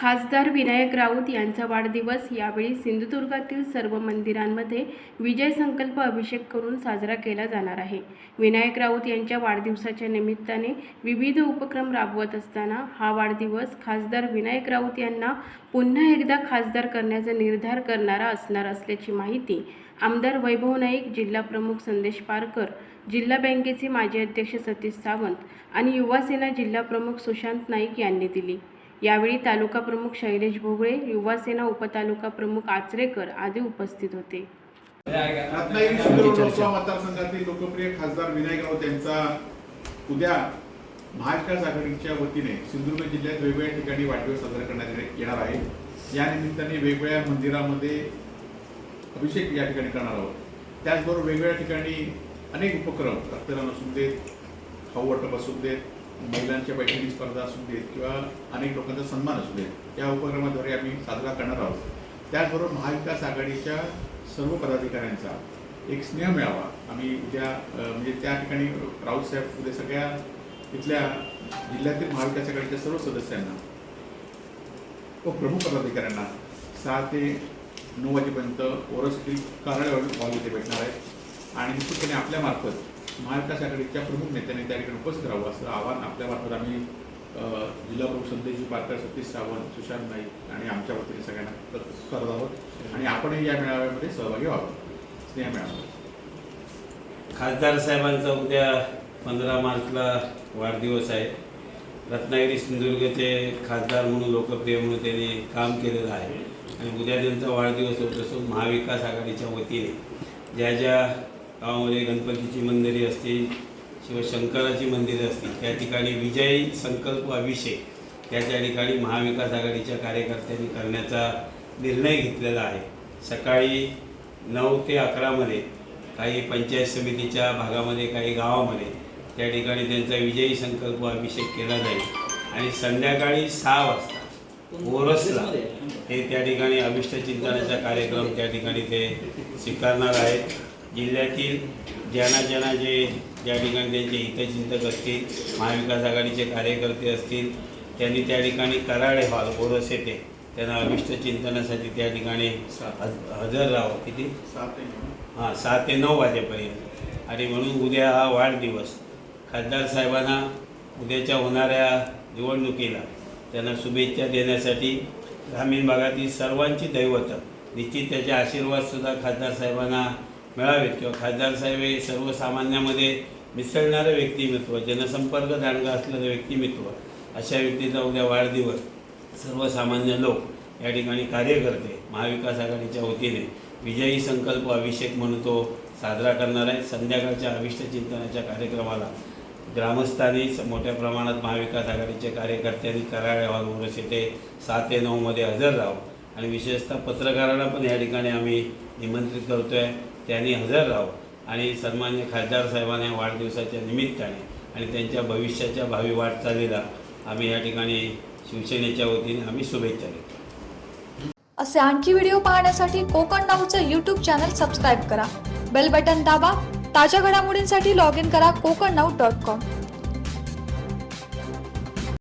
खासदार विनायक राऊत यांचा वाढदिवस यावेळी सिंधुदुर्गातील सर्व मंदिरांमध्ये विजय संकल्प अभिषेक करून साजरा केला जाणार आहे. विनायक राऊत यांच्या वाढदिवसाच्या निमित्ताने विविध उपक्रम राबवत असताना हा वाढदिवस खासदार विनायक राऊत यांना पुन्हा एकदा खासदार करण्याचा निर्धार करणारा असणार असल्याची माहिती आमदार वैभव नाईक जिल्हा प्रमुख संदेश पारकर जिल्हा बँकेचे माजी अध्यक्ष सतीश सावंत आणि युवासेना जिल्हा प्रमुख सुशांत नाईक यांनी दिली. यावेळी तालुका प्रमुख शैलेश भोगळे युवासेना उपतालुका प्रमुख आचरेकर आदी उपस्थित होते. रत्नागिरी सिंधुदुर्ग लोकसभा मतदारसंघातील लोकप्रिय खासदार विनायक राऊत यांचा उद्या महाविकास आघाडीच्या वतीने सिंधुदुर्ग जिल्ह्यात वेगवेगळ्या ठिकाणी वाढदिवस साजरा करण्यात येणे- येणार आहे. या निमित्ताने वेगवेगळ्या मंदिरामध्ये अभिषेक या ठिकाणी करणार आहोत. त्याचबरोबर वेगवेगळ्या ठिकाणी अनेक उपक्रम रक्तदान असू देत खाऊ वाटप असू देत महिलांच्या बैठकी स्पर्धा असू देत किंवा अनेक लोकांचा सन्मान असू देत या उपक्रमाद्वारे आम्ही साजरा करणार आहोत. त्याचबरोबर महाविकास आघाडीच्या सर्व पदाधिकाऱ्यांचा एक स्नेह मिळावा आम्ही उद्या म्हणजे त्या ठिकाणी राऊत साहेब उद्या सगळ्या इथल्या जिल्ह्यातील महाविकास आघाडीच्या सर्व सदस्यांना व प्रमुख पदाधिकाऱ्यांना सहा ते नऊ वाजेपर्यंत ओरसतील कार्यालय हॉल इथे भेटणार आहेत आणि निश्चितपणे आपल्यामार्फत महाविकास आघाडीच्या प्रमुख नेत्यांनी त्या ठिकाणी उपस्थित राहावं असं आवाहन आपल्यामार्फत आम्ही जिल्हा प्रमुख संदेशजी पारकर सतीश सावंत सुशांत नाईक आणि आमच्या वतीने सगळ्यांना करत आहोत. आणि आपणही या मेळाव्यामध्ये सहभागी व्हावं स्नेह मेळावा. खासदार साहेबांचा उद्या पंधरा मार्चला वाढदिवस आहे. रत्नागिरी सिंधुदुर्गचे खासदार म्हणून लोकप्रिय म्हणून त्यांनी काम केलेलं आहे. आणि उद्या त्यांचा वाढदिवस होत असून महाविकास आघाडीच्या वतीने. ज्या ज्या गावामध्ये गणपतीची मंदिरे असतील शिवशंकराची मंदिरे असतील त्या ठिकाणी विजयी संकल्प अभिषेक त्या त्या ठिकाणी महाविकास आघाडीच्या कार्यकर्त्यांनी करण्याचा निर्णय घेतलेला आहे. सकाळी नऊ ते अकरामध्ये काही पंचायत समितीच्या भागामध्ये काही गावामध्ये त्या ठिकाणी त्यांचा विजयी संकल्प अभिषेक केला जाईल. आणि संध्याकाळी सहा वाजता ओरसला हे त्या ठिकाणी अभिष्ट चिंतनाचा कार्यक्रम त्या ठिकाणी ते स्वीकारणार आहेत. जिल्ह्यातील ज्यांना ज्यांना जे ज्या ठिकाणी त्यांचे हितचिंतक असतील महाविकास आघाडीचे कार्यकर्ते असतील त्यांनी त्या ठिकाणी कराळे हॉल ओरस येथे त्यांना अभिष्ट चिंतनासाठी त्या ठिकाणी हज- हजर राहावं. किती. हां सहा ते नऊ वाजेपर्यंत. आणि म्हणून उद्या हा वाढदिवस. खासदार साहेबांना उद्याच्या होणाऱ्या निवडणुकीला त्यांना शुभेच्छा देण्यासाठी ग्रामीण भागातील सर्वांची दैवतं. निश्चित त्याचे आशीर्वादसुद्धा खासदार साहेबांना मिळावेत किंवा खासदार साहेब हे सर्वसामान्यामध्ये मिसळणारं व्यक्तिमत्व जनसंपर्क दांडगा असलेलं व्यक्तिमत्व अशा व्यक्तीचा उद्या वाढदिवस सर्वसामान्य लोक या ठिकाणी कार्यकर्ते महाविकास आघाडीच्या वतीने विजयी संकल्प अभिषेक म्हणून तो साजरा करणार आहे. संध्याकाळच्या अभिष्ट चिंतनाच्या कार्यक्रमाला ग्रामस्थांनी स- मोठ्या प्रमाणात महाविकास आघाडीचे कार्यकर्त्यांनी कराळ्या हॉल येथे सात ते नऊमध्ये हजर राहावं आणि विशेषतः पत्रकारांना पण या ठिकाणी आम्ही निमंत्रित करतो आहे त्यांनी हजर राहावं. आणि सन्मान्य खासदार साहेबांना वाढदिवसाच्या निमित्ताने आणि त्यांच्या भविष्याच्या भावी वाटचालीला आम्ही या ठिकाणी शिवसेनेच्या वतीने आम्ही शुभेच्छा देतो. असे आणखी व्हिडिओ पाहण्यासाठी कोकण नाऊचं यूट्यूब चॅनल सबस्क्राईब करा. बेल बटन दाबा. ताज्या घडामोडींसाठी लॉग इन करा कोकण नाऊ डॉट कॉम